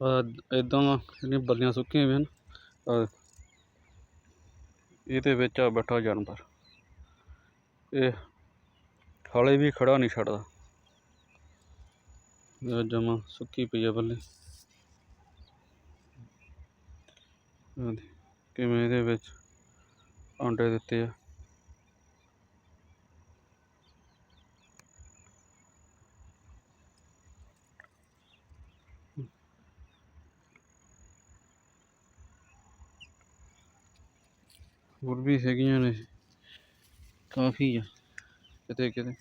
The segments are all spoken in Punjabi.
ਇਦਾਂ ਜਿਹੜੀਆਂ ਬੱਲੀਆਂ ਸੁੱਕੀਆਂ ਹੋਈਆਂ ਹਨ ਇਹਦੇ ਵਿੱਚ ਆ ਬੈਠਾ ਜਾਨਵਰ। ਇਹ ਹਾਲੇ ਵੀ ਖੜਾ ਨਹੀਂ ਛੱਡਦਾ। ਇਹ ਸੁੱਕੀ ਪਈ ਆ ਬੱਲੀ। ਕਿਵੇਂ ਇਹਦੇ ਵਿੱਚ ਆਂਡੇ ਦਿੱਤੇ ਆ। ਹੋਰ ਵੀ ਹੈਗੀਆਂ ਨੇ। ਕਾਫੀ ਆ, ਕਿਤੇ ਕਿਤੇ।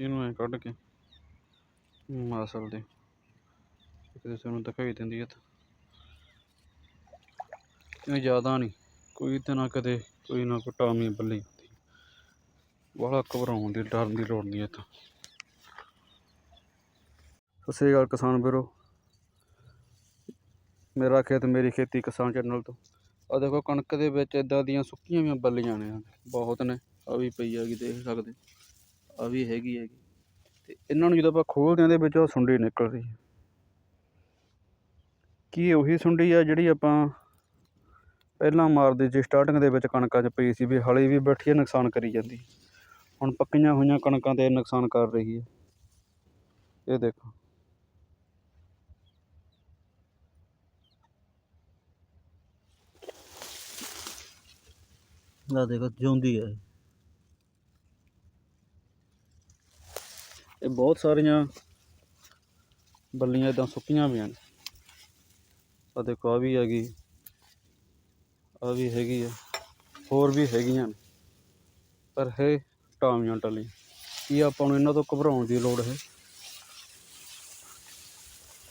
ਇਹਨੂੰ ਐ ਕੱਢ ਕੇ ਮਾਸਲ ਦੇ। ਕਿਤੇ ਸਾਨੂੰ ਦਿਖਾਈ ਦਿੰਦੀ ਹੈ ਤਾਂ। ਜ਼ਿਆਦਾ ਨਹੀਂ, ਕੋਈ ਤਾਂ ਨਾ ਕਦੇ, ਕੋਈ ਨਾ ਕੋਈ ਟਾਮੀ ਬੱਲੀ ਹੁੰਦੀ ਬਾਹਲਾ ਘਬਰਾਉਣ ਦੀ, ਡਰਨ ਦੀ ਲੋੜ ਨਹੀਂ ਇਹ ਤਾਂ। ਸਤਿ ਸ਼੍ਰੀ ਅਕਾਲ ਕਿਸਾਨ ਵੀਰੋ। ਮੇਰਾ ਖੇਤ ਮੇਰੀ ਖੇਤੀ ਕਿਸਾਨ ਚੈਨਲ ਤੋਂ। ਆ ਦੇਖੋ ਕਣਕ ਦੇ ਵਿੱਚ ਇਦਾਂ ਦੀਆਂ ਸੁੱਕੀਆਂ ਵੀ ਬੱਲੀਆਂ ਨੇ। ਬਹੁਤ ਨੇ ਆ ਵੀ ਪਈ ਹੈਗੀ ਦੇਖ ਸਕਦੇ। ਆ ਵੀ ਹੈਗੀ ਹੈਗੀ ਤੇ ਇਹਨਾਂ ਨੂੰ ਜਦੋਂ ਆਪਾਂ ਖੋਲਦੇ ਦੇ ਵਿੱਚ ਉਹ ਸੁੰਡੀ ਨਿਕਲ ਰਹੀ ਹੈ ਕੀ ਉਹੀ ਸੁੰਡੀ ਆ ਜਿਹੜੀ ਆਪਾਂ ਪਹਿਲਾਂ ਮਾਰਦੇ ਸੀ? ਸਟਾਰਟਿੰਗ ਦੇ ਵਿੱਚ ਕਣਕਾਂ 'ਚ ਪਈ ਸੀ ਵੀ ਹਲੇ ਵੀ ਬੈਠੀ ਹੈ ਨੁਕਸਾਨ ਕਰੀ ਜਾਂਦੀ। ਹੁਣ ਪੱਕੀਆਂ ਹੋਈਆਂ ਕਣਕਾਂ ਤੇ ਨੁਕਸਾਨ ਕਰ ਰਹੀ ਹੈ ਇਹ ਦੇਖੋ। ਆ ਦੇਖੋ, ਜਿਉਂਦੀ ਹੈ ਇਹ। ਬਹੁਤ ਸਾਰੀਆਂ ਬੱਲੀਆਂ ਇਦਾਂ ਸੁੱਕੀਆਂ ਵੀ ਨੇ ਆ ਦੇਖੋ ਆ ਵੀ ਹੈਗੀ ਆ ਵੀ ਹੈਗੀ ਆ, ਹੋਰ ਵੀ ਹੈਗੀਆਂ ਪਰ ਹੈ ਟਾਮੀਆਂ ਟਲੀ ਕੀ ਆਪਾਂ ਨੂੰ ਇਹਨਾਂ ਤੋਂ ਘਬਰਾਉਣ ਦੀ ਲੋੜ ਹੈ।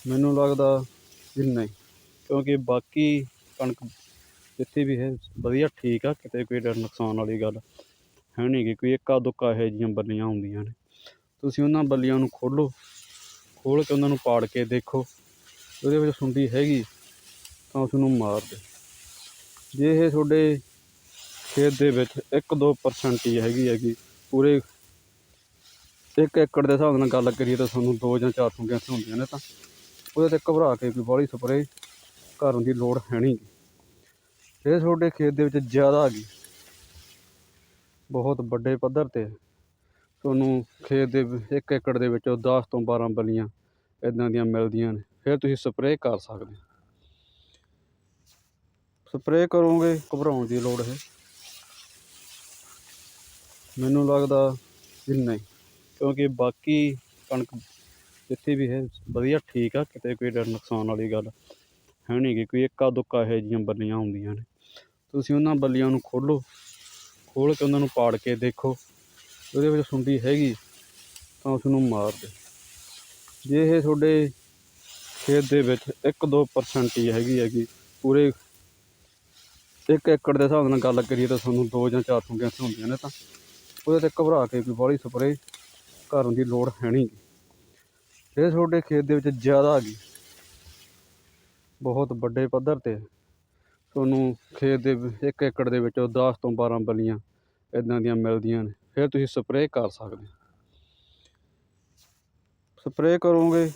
ਮੈਨੂੰ ਲੱਗਦਾ ਵੀ ਨਹੀਂ ਕਿਉਂਕਿ ਬਾਕੀ ਕਣਕ ਜਿੱਥੇ ਵੀ ਹੈ ਵਧੀਆ ਠੀਕ ਆ, ਕਿਤੇ ਕੋਈ ਡਰ ਨੁਕਸਾਨ ਵਾਲੀ ਗੱਲ ਹੈ ਨਹੀਂ ਗੀ, ਕੋਈ ਇੱਕਾ ਦੁੱਕਾ ਇਹੋ ਜਿਹੀਆਂ ਬੱਲੀਆਂ ਹੁੰਦੀਆਂ ਨੇ। ਤੁਸੀਂ ਉਹਨਾਂ ਬੱਲੀਆਂ ਨੂੰ ਖੋਲੋ ਖੋਲ ਕੇ ਉਹਨਾਂ ਨੂੰ ਪਾੜ ਕੇ ਦੇਖੋ, ਉਹਦੇ ਵਿੱਚ ਸੁੰਡੀ ਹੈਗੀ, ਤਾਂ ਉਸ ਨੂੰ ਮਾਰ ਦੇ ਜੇ ਇਹ ਤੁਹਾਡੇ ਖੇਤ ਦੇ ਵਿੱਚ 1-2% ਹੀ ਹੈਗੀ ਹੈਗੀ, ਪੂਰੇ ਇੱਕ ਏਕੜ ਦੇ ਹਿਸਾਬ ਨਾਲ ਗੱਲ ਕਰੀਏ ਤਾਂ ਤੁਹਾਨੂੰ ਦੋ ਜਾਂ ਚਾਰ ਸੁੰਡੀਆਂ ਹੁੰਦੀਆਂ ਨੇ ਤਾਂ, ਉਹਦੇ ਤੇ ਘਬਰਾ ਕੇ ਕੋਈ ਬਾਹਲੀ ਸਪਰੇਅ ਕਰਨ ਦੀ ਲੋੜ ਹੈ ਨਹੀਂ ਇਹ ਤੁਹਾਡੇ ਖੇਤ ਦੇ ਵਿੱਚ ਜ਼ਿਆਦਾ ਆ ਗਈ। ਬਹੁਤ ਵੱਡੇ ਪੱਧਰ ਤੇ। ਤੁਹਾਨੂੰ ਖੇਤ ਦੇ ਵਿ- ਇੱਕ ਏਕੜ ਦੇ ਵਿੱਚੋਂ 10 ਤੋਂ 12 ਬਲੀਆਂ ਇਦਾਂ ਦੀਆਂ ਮਿਲਦੀਆਂ ਨੇ। ਫਿਰ ਤੁਸੀਂ ਸਪਰੇਅ ਕਰ ਸਕਦੇ ਸਪਰੇਅ ਕਰੋਗੇ, ਘਬਰਾਉਣ ਦੀ ਲੋੜ ਹੈ। ਮੈਨੂੰ ਲੱਗਦਾ ਵੀ ਨਹੀਂ ਕਿਉਂਕਿ ਬਾਕੀ ਕਣਕ ਜਿੱਥੇ ਵੀ ਹੈ, ਵਧੀਆ ਠੀਕ ਆ, ਕਿਤੇ ਕੋਈ ਡਰ ਨੁਕਸਾਨ ਵਾਲੀ ਗੱਲ ਹੈ ਨਹੀਂ ਕਿ ਕੋਈ ਇੱਕਾ ਦੁੱਕਾ ਇਹੋ ਜਿਹੀਆਂ ਬੱਲੀਆਂ ਹੁੰਦੀਆਂ ਨੇ। ਤੁਸੀਂ ਉਹਨਾਂ ਬੱਲੀਆਂ ਨੂੰ ਖੋਲੋ, ਖੋਲ ਕੇ ਉਹਨਾਂ ਨੂੰ ਪਾੜ ਕੇ ਦੇਖੋ, ਉਹਦੇ ਵਿੱਚ ਸੁੰਡੀ ਹੈਗੀ, ਤਾਂ ਉਸ ਨੂੰ ਮਾਰ ਦਿਓ। ਜੇ ਇਹ ਤੁਹਾਡੇ ਖੇਤ ਦੇ ਵਿੱਚ 1-2% ਹੀ ਹੈਗੀ ਹੈਗੀ ਪੂਰੇ ਇੱਕ ਏਕੜ ਦੇ ਹਿਸਾਬ ਨਾਲ ਗੱਲ ਕਰੀਏ ਤਾਂ ਤੁਹਾਨੂੰ ਦੋ ਜਾਂ ਚਾਰ ਸੁੰਡੀਆਂ ਹੁੰਦੀਆਂ ਨੇ ਤਾਂ ਉਹਦੇ ਤੇ ਘਬਰਾ ਕੇ ਕੋਈ ਬਾਹਲੀ ਸਪਰੇਅ ਕਰਨ ਦੀ ਲੋੜ ਹੈ ਨਹੀਂ। ਗੀ ਇਹ ਤੁਹਾਡੇ ਖੇਤ ਦੇ ਵਿੱਚ ਜ਼ਿਆਦਾ ਆ ਗਈ ਬਹੁਤ ਵੱਡੇ ਪੱਧਰ ਤੇ ਤੁਹਾਨੂੰ ਖੇਤ ਦੇ ਇੱਕ ਏਕੜ ਦੇ ਵਿੱਚ 10 ਤੋਂ 12 ਬਲੀਆਂ ਇਦਾਂ ਦੀਆਂ ਮਿਲਦੀਆਂ ਨੇ। ਫਿਰ ਤੁਸੀਂ ਸਪਰੇਅ ਕਰ ਸਕਦੇ ਸਪਰੇਅ ਕਰੋਗੇ,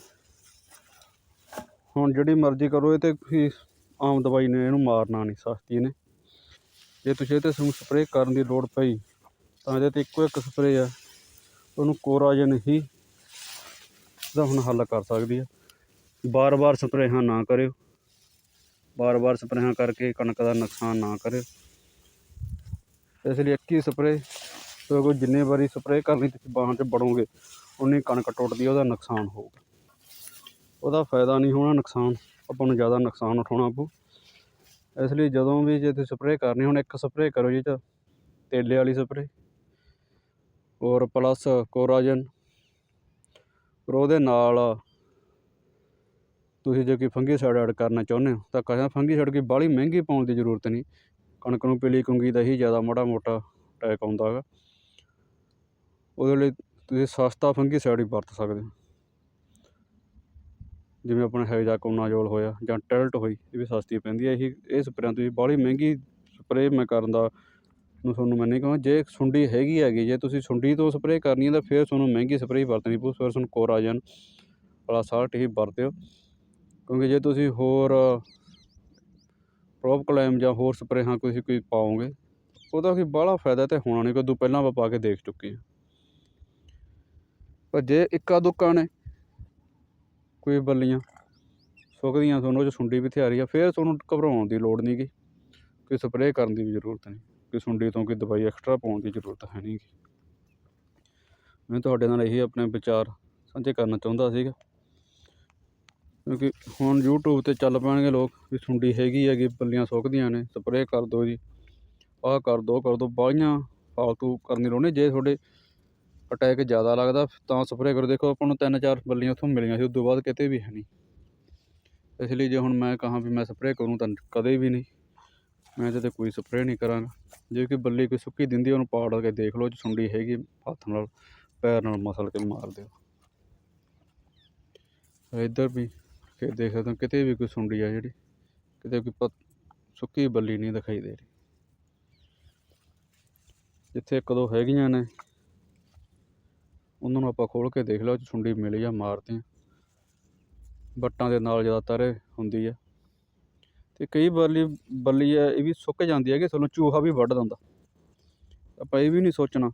ਹੁਣ ਜਿਹੜੀ ਮਰਜ਼ੀ ਕਰੋ, ਇਹ ਤੇ ਤੁਸੀਂ ਆਮ ਦਵਾਈ ਨੇ, ਇਹਨੂੰ ਮਾਰਨਾ ਨਹੀਂ, ਸਸਤੀ ਨੇ। ਜੇ ਤੁਸੀਂ ਇਹ ਤੇ ਸਪਰੇਅ ਕਰਨ ਦੀ ਲੋੜ ਪਈ, ਤਾਂ ਇਹਦੇ ਤੇ ਇੱਕੋ ਇੱਕ ਸਪਰੇਅ ਆ। ਉਹਨੂੰ ਕੋਰਾਜਨ ਹੀ ਦਾ ਹੁਣ ਹੱਲ ਕਰ ਸਕਦੀ ਆ। ਬਾਰ-ਬਾਰ ਸਪਰੇਹਾਂ ਨਾ ਕਰਿਓ। ਬਾਰ-ਬਾਰ ਸਪਰੇਹਾਂ ਕਰਕੇ ਕਣਕ ਦਾ ਨੁਕਸਾਨ ਨਾ ਕਰਿਓ ਇਸ ਲਈ ਇੱਕ ਹੀ ਸਪਰੇਅ ਕਿਉਂਕਿ ਜਿੰਨੇ ਵਾਰੀ ਸਪਰੇਅ ਕਰਨੀ ਤੁਸੀਂ ਬਾਹਾਂ 'ਚ ਬੜੋਗੇ ਉਨੀ ਕਣਕ ਟੁੱਟਦੀ ਉਹਦਾ ਨੁਕਸਾਨ ਹੋਊਗਾ। ਉਹਦਾ ਫਾਇਦਾ ਨਹੀਂ ਹੋਣਾ, ਨੁਕਸਾਨ ਆਪਾਂ ਨੂੰ ਜ਼ਿਆਦਾ ਨੁਕਸਾਨ ਉਠਾਉਣਾ ਪਊ। ਇਸ ਲਈ ਜਦੋਂ ਵੀ ਜੇ ਤੁਸੀਂ ਸਪਰੇਅ ਕਰਨੀ, ਹੁਣ ਇੱਕ ਸਪਰੇਅ ਕਰੋ ਜੀ ਤਾਂ ਤੇਲੇ ਵਾਲੀ ਸਪਰੇਅ। ਔਰ ਪਲੱਸ ਕੋਰਾਜਨ, ਔਰ ਉਹਦੇ ਨਾਲ ਤੁਸੀਂ ਜੇ ਕੋਈ ਫੰਗੀਸਾਈਡ ਐਡ ਕਰਨਾ ਚਾਹੁੰਦੇ ਹੋ, ਤਾਂ ਕਹਿੰਦਾ ਫੰਗੀਸਾਈਡ ਕੋਈ ਬਾਹਲੀ ਮਹਿੰਗੀ ਪਾਉਣ ਦੀ ਜ਼ਰੂਰਤ ਨਹੀਂ। ਕਣਕ ਨੂੰ ਪੀਲੀ ਕੁੰਗੀ ਦਾ ਹੀ ਜ਼ਿਆਦਾ ਮਾੜਾ ਮੋਟਾ ਅਟੈਕ ਆਉਂਦਾ ਹੈਗਾ। ਉਹਦੇ ਲਈ ਤੁਸੀਂ ਸਸਤਾ ਫੰਗੀਸਾਈਡ ਹੀ ਵਰਤ ਸਕਦੇ ਹੋ। ਜਿਵੇਂ ਆਪਣਾ ਹੈਜਾਕੋਨਾਜੋਲ ਹੋਇਆ ਜਾਂ ਟੈਲਟ ਹੋਈ, ਇਹ ਵੀ ਸਸਤੀ ਪੈਂਦੀ ਹੈ। ਇਹੀ, ਇਹ ਸਪਰੇਆਂ ਤੁਸੀਂ ਬਾਹਲੀ ਮਹਿੰਗੀ ਸਪਰੇਅ ਮੈਂ ਕਰਨ ਦਾ ਨੂੰ ਤੁਹਾਨੂੰ ਮੈਂ ਨਹੀਂ ਕਹਾਂ। ਜੇ ਸੁੰਡੀ ਹੈਗੀ ਹੈਗੀ, ਜੇ ਤੁਸੀਂ ਸੁੰਡੀ ਤੋਂ ਸਪਰੇਅ ਕਰਨੀ ਹੈ ਤਾਂ ਫਿਰ ਤੁਹਾਨੂੰ ਮਹਿੰਗੀ ਸਪਰੇਅ ਵਰਤਣੀ ਪਊ। ਫਿਰ ਤੁਹਾਨੂੰ ਕੋਰਾਜਨ ਵਾਲਾ ਸਾਲਟ ਹੀ ਵਰਤਿਓ। ਕਿਉਂਕਿ ਜੇ ਤੁਸੀਂ ਹੋਰ ਪ੍ਰੋਪਕਲੈਮ ਜਾਂ ਹੋਰ ਸਪਰੇਹਾਂ ਤੁਸੀਂ ਕੋਈ ਪਾਓਗੇ, ਉਹਦਾ ਕੋਈ ਬਾਹਲਾ ਫਾਇਦਾ ਤੇ ਹੋਣਾ ਨਹੀਂ ਕਦੋਂ ਪਹਿਲਾਂ ਆਪਾਂ ਪਾ ਕੇ ਦੇਖ ਚੁੱਕੇ ਹਾਂ। ਪਰ ਜੇ ਇੱਕਾ ਦੁੱਕਾ ਨੇ, ਕੋਈ ਬੱਲੀਆਂ, ਸੁੱਕਦੀਆਂ ਤੁਹਾਨੂੰ ਉਹ 'ਚ ਸੁੰਡੀ ਵੀ ਥਿਆਰੀ ਆ, ਫਿਰ ਤੁਹਾਨੂੰ ਘਬਰਾਉਣ ਦੀ ਲੋੜ ਨਹੀਂ ਗੀ ਕੋਈ ਸਪਰੇਅ ਕਰਨ ਦੀ ਵੀ ਜ਼ਰੂਰਤ ਨਹੀਂ, ਕੋਈ ਸੁੰਡੀ ਤੋਂ ਕੋਈ ਦਵਾਈ ਐਕਸਟਰਾ ਪਾਉਣ ਦੀ ਜ਼ਰੂਰਤ ਹੈ ਨਹੀਂ ਗੀ ਮੈਂ ਤੁਹਾਡੇ ਨਾਲ ਇਹੀ ਆਪਣੇ ਵਿਚਾਰ ਸਾਂਝੇ ਕਰਨਾ ਚਾਹੁੰਦਾ ਸੀਗਾ। ਕਿਉਂਕਿ ਹੁਣ YouTube ਤੇ ਚੱਲ ਪੈਣਗੇ ਲੋਕ ਵੀ ਸੁੰਡੀ ਹੈਗੀ ਹੈਗੀ ਬੱਲੀਆਂ ਸੁੱਕਦੀਆਂ ਨੇ ਸਪਰੇਅ ਕਰ ਦਿਓ ਜੀ। ਆਹ ਕਰ ਦਿਓ ਕਰ ਦਿਓ ਬਾਹਲੀਆਂ ਫਾਲਤੂ ਕਰਨੀ ਦੀ ਜੇ ਤੁਹਾਡੇ ਅਟੈਕ ਜ਼ਿਆਦਾ ਲੱਗਦਾ ਤਾਂ ਸਪਰੇਅ ਕਰੋ। ਦੇਖੋ, ਆਪਾਂ ਨੂੰ ਤਿੰਨ ਚਾਰ ਬੱਲੀਆਂ ਉੱਥੋਂ ਮਿਲੀਆਂ ਸੀ ਉਸ ਤੋਂ ਬਾਅਦ ਕਿਤੇ ਵੀ ਹੈ ਨਹੀਂ। ਇਸ ਲਈ ਜੇ ਹੁਣ ਮੈਂ ਕਹਾਂ ਵੀ ਮੈਂ ਸਪਰੇਅ ਕਰੂੰ ਤਾਂ ਕਦੇ ਵੀ ਨਹੀਂ। ਮੈਂ ਇਹਦੇ 'ਤੇ ਕੋਈ ਸਪਰੇਅ ਨਹੀਂ ਕਰਾਂਗਾ। ਜੇ ਕੋਈ ਬੱਲੀ ਕੋਈ ਸੁੱਕੀ ਦਿੰਦੀ ਉਹਨੂੰ ਪਾੜ ਕੇ ਦੇਖ ਲਓ, ਜੇ ਸੁੰਡੀ ਹੈਗੀ, ਹੱਥ ਨਾਲ, ਪੈਰ ਨਾਲ ਮਸਲ ਕੇ ਮਾਰ ਦਿਓ। ਇੱਧਰ ਵੀ ਕਿ ਦੇਖ ਸਕਦੇ ਹੋ, ਕਿਤੇ ਵੀ ਕੋਈ ਸੁੰਡੀ ਆ ਜਿਹੜੀ, ਕਿਤੇ ਕੋਈ ਪ ਸੁੱਕੀ ਬੱਲੀ ਨਹੀਂ ਦਿਖਾਈ ਦੇ ਰਹੀ। ਜਿੱਥੇ ਇੱਕ ਦੋ ਹੈਗੀਆਂ ਨੇ, ਉਹਨਾਂ ਨੂੰ ਆਪਾਂ ਖੋਲ ਕੇ ਦੇਖ ਲਓ ਸੁੰਡੀ ਮਿਲੀ ਆ ਮਾਰਦੇ ਆ ਬੱਟਾਂ ਦੇ ਨਾਲ ਜ਼ਿਆਦਾਤਰ ਇਹ ਹੁੰਦੀ ਆ। ਤੇ ਕਈ ਬੱਲੀ ਬੱਲੀ ਆ, ਇਹ ਵੀ ਸੁੱਕ ਜਾਂਦੀ ਹੈ ਕਿ ਸਾਨੂੰ ਚੂਹਾ ਵੀ ਵੱਢ ਦਿੰਦਾ। ਆਪਾਂ ਇਹ ਵੀ ਨਹੀਂ ਸੋਚਣਾ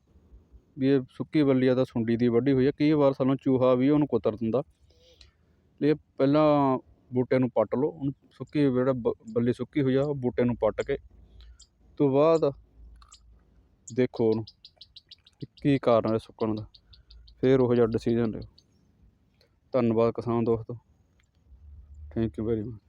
ਵੀ ਇਹ ਸੁੱਕੀ ਬੱਲੀ ਆ ਤਾਂ ਸੁੰਡੀ ਦੀ ਵੱਢੀ ਹੋਈ ਆ। ਕਈ ਵਾਰ ਸਾਨੂੰ ਚੂਹਾ ਵੀ ਉਹਨੂੰ ਕੁਤਰ ਦਿੰਦਾ। ਇਹ ਪਹਿਲਾਂ ਬੂਟੇ ਨੂੰ ਪੱਟ ਲਓ, ਉਹਨੂੰ ਸੁੱਕੀ ਜਿਹੜਾ ਬ- ਬੱਲੀ ਸੁੱਕੀ ਹੋਈ ਆ, ਉਹ ਬੂਟੇ ਨੂੰ ਪੱਟ ਕੇ ਤੋਂ ਬਾਅਦ ਦੇਖੋ ਉਹਨੂੰ ਕੀ ਕਾਰਨ ਹੈ ਸੁੱਕਣ ਦਾ, ਫਿਰ ਉਹ ਜਿਹਾ ਡਿਸੀਜਨ ਲਿਓ। ਧੰਨਵਾਦ ਕਿਸਾਨ ਦੋਸਤੋ। Thank you very much